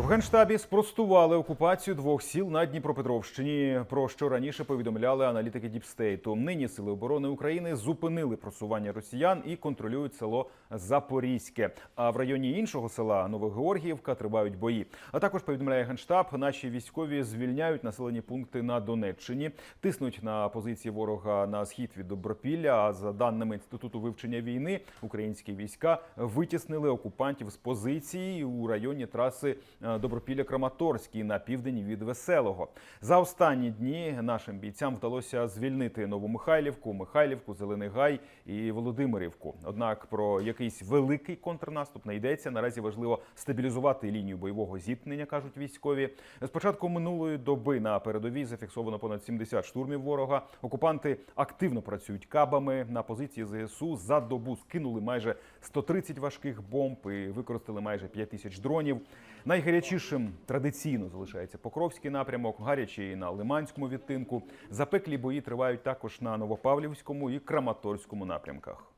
В генштабі спростували окупацію двох сіл на Дніпропетровщині. Про що раніше повідомляли аналітики Діпстейту. Нині сили оборони України зупинили просування росіян і контролюють село Запорізьке. А в районі іншого села Новогеоргіївка тривають бої. А також повідомляє генштаб, наші військові звільняють населені пункти на Донеччині, тиснуть на позиції ворога на схід від Добропілля. А за даними інституту вивчення війни, українські війська витіснили окупантів з позиції у районі траси е, Добропілля-Краматорський на південь від Веселого. За останні дні нашим бійцям вдалося звільнити Новомихайлівку, Михайлівку, Зелений Гай і Володимирівку. Однак про якийсь великий контрнаступ не йдеться. Наразі важливо стабілізувати лінію бойового зіткнення, кажуть військові. З початку минулої доби на передовій зафіксовано понад 70 штурмів ворога. Окупанти активно працюють кабами на позиції ЗСУ. За добу скинули майже 130 важких бомб і використали майже 5 тисяч дронів. Найгарячішим традиційно залишається Покровський напрямок, гарячий на Лиманському відтинку. Запеклі бої тривають також на Новопавлівському і Краматорському напрямках.